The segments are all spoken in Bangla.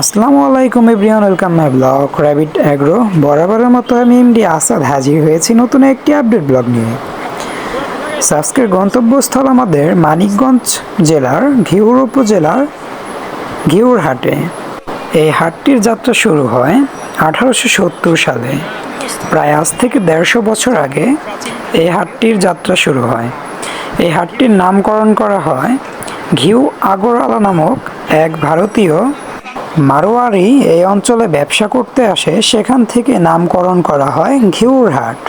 আসসালামু আলাইকুম everyone, welcome my blog rabbit agro বরাবরের মতো আমি এমডি আসাদ, হাজির হয়েছি নতুন একটি আপডেট ব্লগ নিয়ে। আজকের গন্তব্যস্থল আমাদের মানিকগঞ্জ জেলার ঘিউর উপজেলার ঘিউর হাটে। এই হাটটির যাত্রা শুরু হয় আঠারোশো সত্তর সালে। প্রায় আজ থেকে দেড়শো বছর আগে এই হাটটির যাত্রা শুরু হয়। এই হাটটির নামকরণ করা হয় ঘিউ আগরওয়ালা নামক এক ভারতীয় মারোয়ারি এই অঞ্চলে ব্যবসা করতে আসে, সেখান থেকে নামকরণ করা হয় ঘিউর হাট।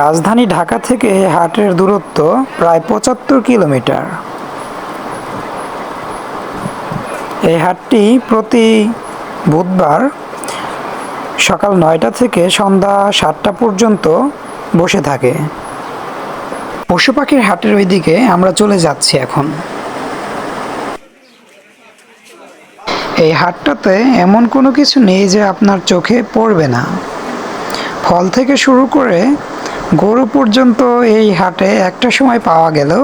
রাজধানী ঢাকা থেকে হাটের দূরত্ব প্রায় পঁচাত্তর কিলোমিটার। এই হাটটি প্রতি বুধবার সকাল নয়টা থেকে সন্ধ্যা সাতটা পর্যন্ত বসে থাকে। পশু পাখির হাটের ওইদিকে আমরা চলে যাচ্ছি এখন। এই হাটটাতে এমন কোনো কিছু নেই যে আপনার চোখে পড়বে না। ফল থেকে শুরু করে গরু পর্যন্ত এই হাটে একটা সময় পাওয়া গেলেও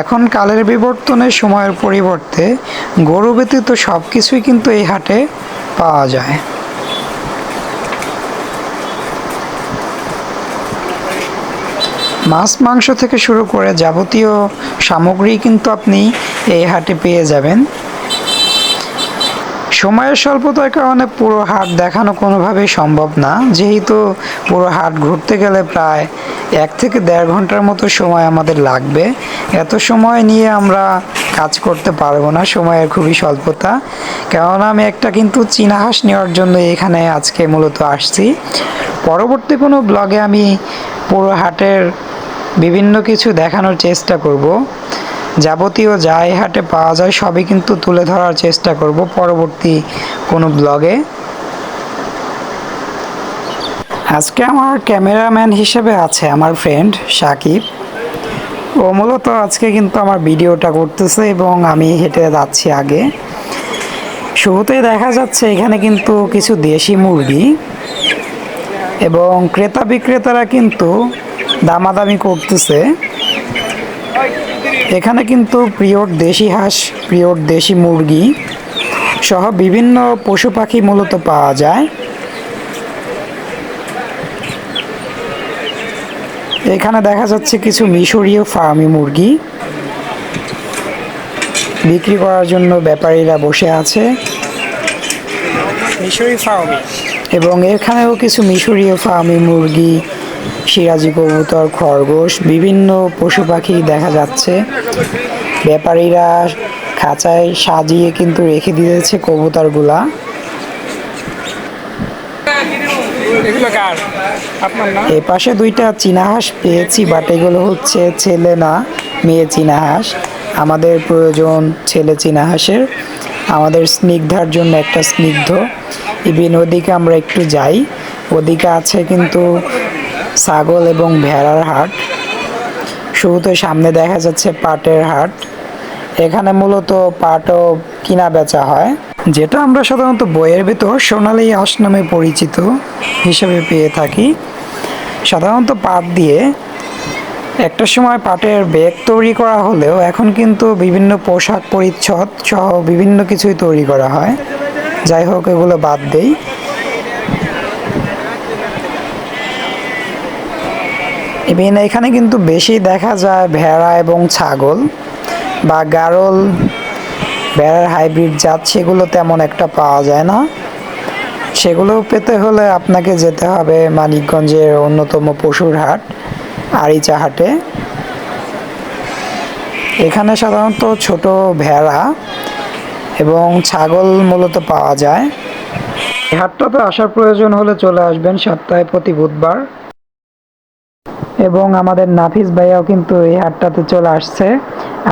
এখন কালের বিবর্তনের সময়ের পরিবর্তে গরু ব্যতীত সব কিছুই কিন্তু এই হাটে পাওয়া যায়। মাছ, মাংস থেকে শুরু করে যাবতীয় সামগ্রী কিন্তু আপনি এই হাটে পেয়ে যাবেন। সময়ের স্বল্পতার কারণে পুরো হাট দেখানো কোনোভাবেই সম্ভব না। যেহেতু পুরো হাট ঘুরতে গেলে প্রায় এক থেকে দেড় ঘণ্টার মতো সময় আমাদের লাগবে। এত সময় নিয়ে আমরা কাজ করতে পারব না, সময়ের খুবই স্বল্পতা। কেননা আমি একটা কিন্তু চীনা হাঁস নেওয়ার জন্য এখানে আজকে মূলত আসছি। পরবর্তী কোনো ব্লগে আমি পুরো হাটের বিভিন্ন কিছু দেখানোর চেষ্টা করব। যাবতীয় যা এই হাটে পাওয়া যায়, সবই কিন্তু তুলে ধরার চেষ্টা করব পরবর্তী কোনো ব্লগে। আজকে আমার ক্যামেরাম্যান হিসেবে আছে আমার ফ্রেন্ড সাকিব। ও মূলত আজকে কিন্তু আমার ভিডিওটা করতেছে এবং আমি হেঁটে যাচ্ছি আগে। শুরুতেই দেখা যাচ্ছে এখানে কিন্তু কিছু দেশি মুরগি এবং ক্রেতা বিক্রেতারা কিন্তু দামাদামি করতেছে। এখানে কিন্তু প্রিয়র দেশি হাঁস প্রিয়র দেশি মুরগি সহ বিভিন্ন পশু পাখি মূলত পাওয়া যায়। এখানে দেখা যাচ্ছে কিছু মিশরীয় ফার্মি মুরগি। বিক্রি করার জন্য ব্যাপারীরা বসে আছে। মিশরি ফার্মি। এবং এখানেও কিছু মিশরীয় ফার্মি মুরগি সিরাজি কবুতর খরগোশ বিভিন্ন পশু পাখি দেখা যাচ্ছে। ব্যাপারীরা খাঁচায় সাজিয়ে কিন্তু রেখে দিয়েছে কবুতরগুলা। এ পাশে দুইটা চীনা হাঁস পেয়েছি বাট এগুলো হচ্ছে ছেলে না মেয়ে চীনা হাঁস আমাদের প্রয়োজন ছেলে চীনা হাঁসের আমাদের স্নিগ্ধার জন্য একটা স্নিগ্ধ। ইভিন ওদিকে আমরা একটু যাই। ওদিকে আছে কিন্তু ছাগল এবং ভেড়ার হাট। শুরুতে সামনে দেখা যাচ্ছে পাটের হাট। এখানে মূলত পাটও কিনা বেচা হয়। যেটা আমরা সাধারণত বইয়ের ভেতর সোনালী হাঁস নামে পরিচিত হিসেবে পেয়ে থাকি। সাধারণত পাট দিয়ে একটা সময় পাটের ব্যাগ তৈরি করা হলেও এখন কিন্তু বিভিন্ন পোশাক পরিচ্ছদ সহ বিভিন্ন কিছুই তৈরি করা হয়। যাই হোক, এগুলো বাদ দেই। ইভেন এখানে কিন্তু বেশি দেখা যায় ভেড়া এবং ছাগল বা গারল। ভেড়ার হাইব্রিড জাত সেগুলো তেমন একটা পাওয়া যায় না। সেগুলো পেতে হলে আপনাকে যেতে হবে মানিকগঞ্জের অন্যতম পশুর হাট, আরিচা হাটে। এখানে সাধারণত ছোট ভেড়া এবং ছাগল মূলত পাওয়া যায়। হাটটাতে আসার প্রয়োজন হলে চলে আসবেন সপ্তাহে প্রতি বুধবার। এবং আমাদের নাফিস ভাইয়াও কিন্তু এই হাটটাতে চলে আসছে।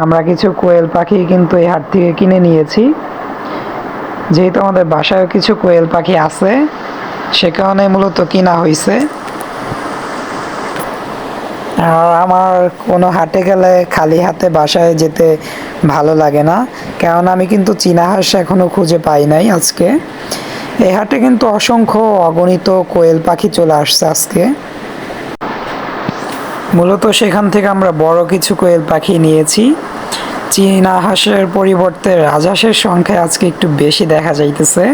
আমরা কিছু কোয়েল পাখি কিন্তু এই হাট থেকে কিনে নিয়েছি। যেহেতু আমাদের বাসায় কিছু কোয়েল পাখি আছে, সে কারণে মূলত কিনা হয়েছে আর আমার কোনো হাটে গেলে খালি হাতে বাসায় যেতে ভালো লাগে না, কারণ আমি কিন্তু চীনা হাঁস এখনও খুঁজে পাই নাই আজকে। এই হাটে কিন্তু অসংখ্য অগণিত কোয়েল পাখি চলে আসছে আজকে। মূলত সেখান থেকে আমরা বড় কিছু কোয়েল পাখি নিয়েছি। চীনা হাঁসের পরিবর্তে রাজহাঁসের সংখ্যা আজকে একটু বেশি দেখা যাইতেছে।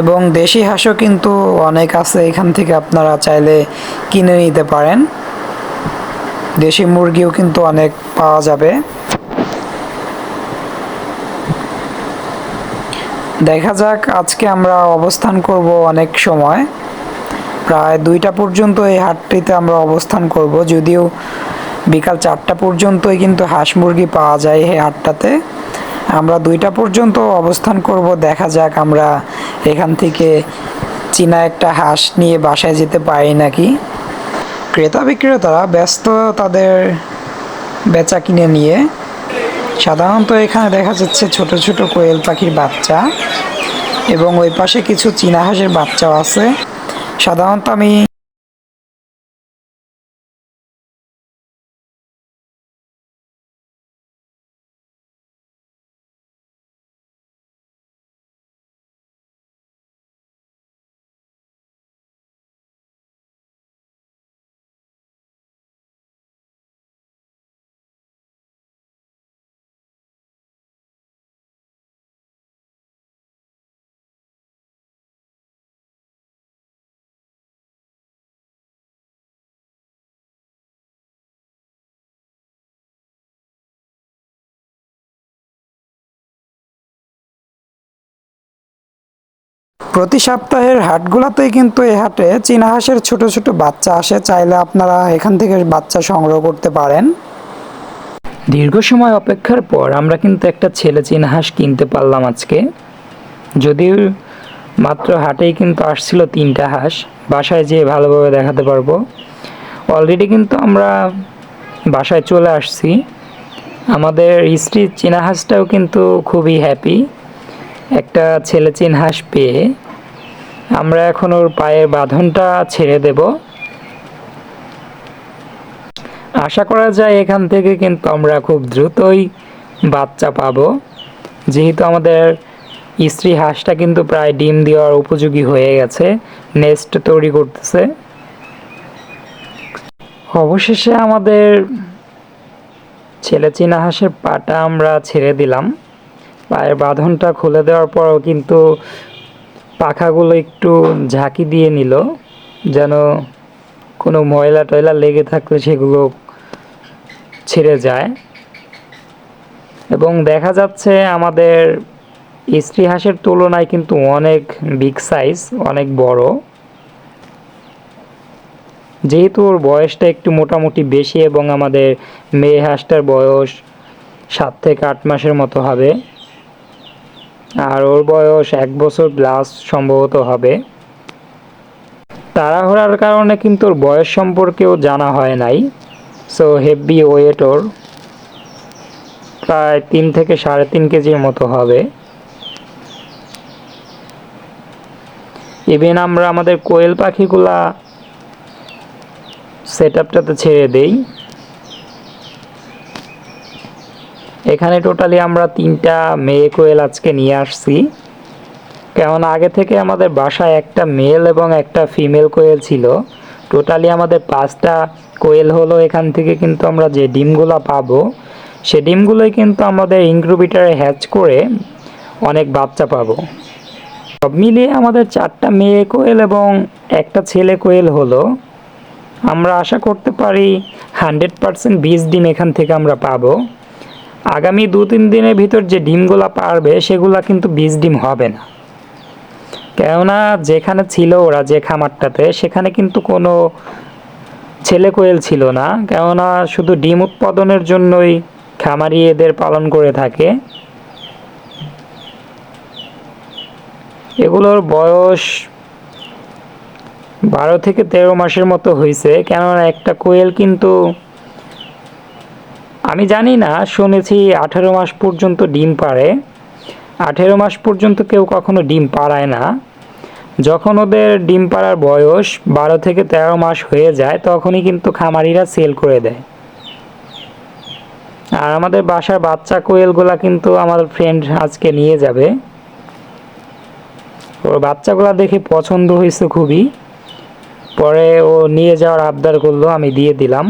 এবং দেশি হাঁসও কিন্তু অনেক আছে, এখান থেকে আপনারা চাইলে কিনে নিতে পারেন। দেশি মুরগিও কিন্তু অনেক পাওয়া যাবে। দেখা যাক আজকে আমরা অবস্থান করব অনেক সময়। প্রায় দুইটা পর্যন্ত এই হাটটিতে আমরা অবস্থান করব। যদিও বিকাল চারটা পর্যন্তই কিন্তু হাঁস মুরগি পাওয়া যায় এই হাটটাতে। আমরা দুইটা পর্যন্ত অবস্থান করব। দেখা যাক আমরা এখান থেকে চীনা একটা হাঁস নিয়ে বাসায় যেতে পারি নাকি। ক্রেতা বিক্রেতারা ব্যস্ত তাদের বেচা কিনে নিয়ে, সাধারণত এখানে দেখা যাচ্ছে ছোট ছোট কোয়েল পাখির বাচ্চা এবং ওই পাশে কিছু চীনা হাঁসের বাচ্চাও আছে। সাধারণত আমি প্রতি সপ্তাহের হাটগুলোতেই কিন্তু এই হাটে চীনা হাঁসের ছোট ছোট বাচ্চা আসে। চাইলে আপনারা এখান থেকে বাচ্চা সংগ্রহ করতে পারেন। দীর্ঘ সময় অপেক্ষার পর আমরা কিন্তু একটা ছেলে চীনা হাঁস কিনতে পারলাম আজকে। যদিও মাত্র হাটেই কিন্তু আসছিল তিনটা হাঁস, বাসায় যেয়ে ভালোভাবে দেখাতে পারব। অলরেডি কিন্তু আমরা বাসায় চলে আসছি। আমাদের স্ত্রীর চীনা হাঁসটাও কিন্তু খুবই হ্যাপি একটা ছেলে চিন হাঁস পেয়ে আমরা এখন ওর পায়ের বাঁধনটা ছেড়ে দেব। আশা করা যায় এখান থেকে কিন্তু আমরা খুব দ্রুতই বাচ্চা পাবো। যেহেতু আমাদের স্ত্রী হাঁসটা কিন্তু প্রায় ডিম দেওয়ার উপযোগী হয়ে গেছে নেস্ট তৈরি করতেছে। অবশেষে আমাদের ছেলে চীনা হাঁসের পাটা আমরা ছেড়ে দিলাম। পায়ের বাঁধনটা খুলে দেওয়ার পরও কিন্তু পাখাগুলো একটু ঝাঁকি দিয়ে নিল, যেন কোনো ময়লা টয়লা লেগে থাকলে সেগুলো ছেড়ে যায়। এবং দেখা যাচ্ছে আমাদের স্ত্রী হাঁসের তুলনায় কিন্তু অনেক বিগ সাইজ অনেক বড়। যেহেতু ওর বয়সটা একটু মোটামুটি বেশি এবং আমাদের মেয়ে হাঁসটার বয়স সাত থেকে আট মাসের মতো হবে আর ওর বয়স এক বছর প্লাস সম্ভবত হবে। তাড়াহুড়ার কারণে কিন্তু ওর বয়স সম্পর্কেও জানা হয় নাই। সো হেভি ওয়েট ওর। প্রায় তিন থেকে সাড়ে তিন কেজির মতো হবে। ইভেন আমরা আমাদের কোয়েল পাখিগুলা সেট আপটাতে ছেড়ে দেই। এখানে টোটালি আমরা তিনটা মেয়ে কোয়েল আজকে নিয়ে আসছি। কেমন, আগে থেকে আমাদের বাসায় একটা মেল এবং একটা ফিমেল কোয়েল ছিল। টোটালি আমাদের পাঁচটা কোয়েল হলো এখান থেকে কিন্তু আমরা যে ডিমগুলো পাবো, সে ডিমগুলোই কিন্তু আমাদের ইনক্রুবিটারে হ্যাচ করে অনেক বাচ্চা পাবো। সব মিলিয়ে আমাদের চারটা মেয়ে কোয়েল এবং একটা ছেলে কোয়েল হলো। আমরা আশা করতে পারি হান্ড্রেড পারসেন্ট বীজ ডিম এখান থেকে আমরা পাবো। আগামী দু তিন দিনের ভিতর যে ডিমগুলো পারবে, সেগুলো কিন্তু বীজ ডিম হবে না। কেননা যেখানে ছিল ওরা যে খামারটাতে, সেখানে কিন্তু কোনো ছেলে কোয়েল ছিল না। কেননা শুধু ডিম উৎপাদনের জন্যই খামারি এদের পালন করে থাকে। এগুলোর বয়স বারো থেকে তেরো মাসের মতো হয়েছে কেননা একটা কোয়েল কিন্তু আমি জানি না, শুনেছি আঠেরো মাস পর্যন্ত ডিম পারে আঠেরো মাস পর্যন্ত কেউ কখনো ডিম পাড়ায় না। যখন ওদের ডিম পাড়ার বয়স বারো থেকে তেরো মাস হয়ে যায়, তখনই কিন্তু খামারিরা সেল করে দেয়। আর আমাদের বাসার বাচ্চা কোয়েলগুলা কিন্তু আমাদের ফ্রেন্ড আজকে নিয়ে যাবে। ওর বাচ্চাগুলা দেখে পছন্দ হয়েছে খুবই। পরে ও নিয়ে যাওয়ার আবদার করল, আমি দিয়ে দিলাম।